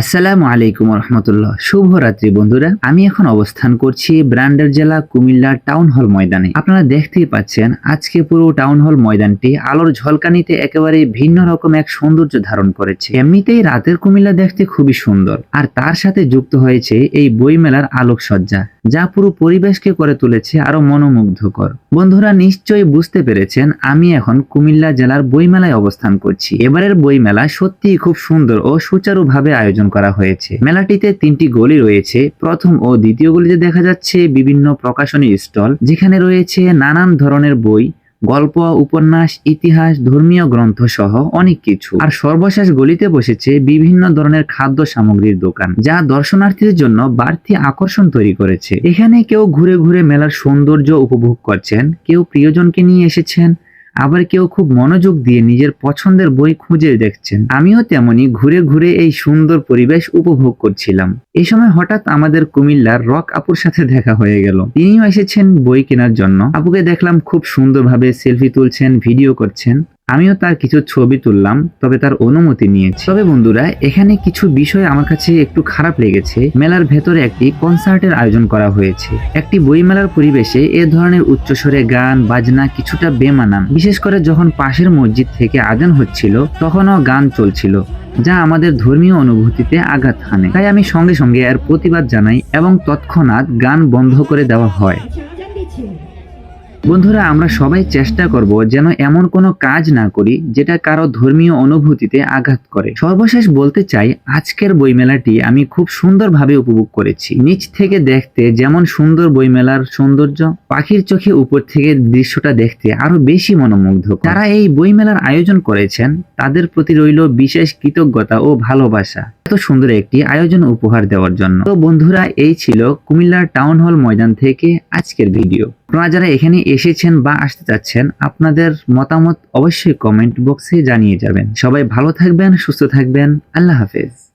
আসসালামু আলাইকুম রহমতুল্লাহ শুভরাত্রি বন্ধুরা। আমি এখন অবস্থান করছি ব্রান্ডার জেলা কুমিল্লার টাউন হল ময়দানে। আপনারা দেখতেই পাচ্ছেন, আজকে পুরো টাউন হল ময়দানটি আলোর ঝলকানিতে একেবারে ভিন্ন রকম এক সৌন্দর্য ধারণ করেছে। এমনিতেই রাতের কুমিল্লা দেখতে খুবই সুন্দর। আর তার সাথে যুক্ত হয়েছে এই বইমেলার আলোকসজ্জা। যা পুরো পরিবেশকে করে তুলেছে আরও মনোমুগ্ধকর। বন্ধুরা নিশ্চয়ই বুঝতে পেরেছেন, আমি এখন কুমিল্লা জেলার বইমেলায় অবস্থান করছি। এবারের বইমেলা সত্যিই খুব সুন্দর ও সুচারুভাবে আয়োজন করা হয়েছে। মেলাটিতে তিনটি গলি রয়েছে, প্রথম ও দ্বিতীয় গলিতে দেখা যাচ্ছে বিভিন্ন প্রকাশনী স্টল, যেখানে রয়েছে নানান ধরনের বই গল্প, উপন্যাস, ইতিহাস, ধর্মীয় গ্রন্থ সহ অনেক কিছু। আর সর্বশেষ গলিতে বসেছে বিভিন্ন ধরনের খাদ্য সামগ্রীর দোকান, যা দর্শনার্থীদের জন্য বাড়তি আকর্ষণ তৈরি করেছে। এখানে কেউ ঘুরে ঘুরে মেলার সৌন্দর্য উপভোগ করছেন, কেউ প্রিয়জনকে নিয়ে এসেছেন আবার কেউ খুব মনোযোগ দিয়ে নিজের পছন্দের বই খুঁজে দেখছেন। আমিও তেমনি ঘুরে ঘুরে এই সুন্দর পরিবেশ উপভোগ করছিলাম। এ সময় হঠাৎ আমাদের কুমিল্লার রক আপুর সাথে দেখা হয়ে গেল। তিনিও এসেছেন বই কেনার জন্য। আপুকে দেখলাম খুব সুন্দরভাবে সেলফি তুলছেন, ভিডিও করছেন। আমিও তার কিছু ছবি তুললাম, তবে তার অনুমতি নিয়েছি। তবে বন্ধুরা, এখানে কিছু বিষয় আমার কাছে একটু খারাপ লেগেছে। মেলার ভেতরে একটি কনসার্টের আয়োজন করা হয়েছে। একটি বইমেলার পরিবেশে এ ধরনের উচ্চস্বরে গান, বাজনা কিছুটা বেমানান। বিশেষ করে যখন পাশের মসজিদ থেকে আজান হচ্ছিল, তখনও গান চলছিল, যা আমাদের ধর্মীয় অনুভূতিতে আঘাত হানে। তাই আমি সঙ্গে সঙ্গে এর প্রতিবাদ জানাই এবং তৎক্ষণাৎ গান বন্ধ করে দেওয়া হয়। বন্ধুরা, আমরা সবাই চেষ্টা করব যেন এমন কোনো কাজ না করি যেটা কারও ধর্মীয় অনুভূতিতে আঘাত করে। সর্বশেষ বলতে চাই, আজকের বইমেলাটি আমি খুব সুন্দরভাবে উপভোগ করেছি। নিচ থেকে দেখতে যেমন সুন্দর বইমেলার সৌন্দর্য, পাখির চোখে উপর থেকে দৃশ্যটা দেখতে আরও বেশি মনোমুগ্ধ যারা এই বইমেলার আয়োজন করেছেন, তাদের প্রতি রইল বিশেষ কৃতজ্ঞতা ও ভালোবাসা। এত সুন্দর একটি আয়োজন উপহার দেওয়ার জন্য। তো বন্ধুরা, এই ছিল কুমিল্লার টাউন হল ময়দান থেকে আজকের ভিডিও। আপনারা যারা এখানে এসেছেন বা আসতে চাচ্ছেন, আপনাদের মতামত অবশ্যই কমেন্ট বক্সে জানিয়ে যাবেন। সবাই ভালো থাকবেন, সুস্থ থাকবেন। আল্লাহ হাফেজ।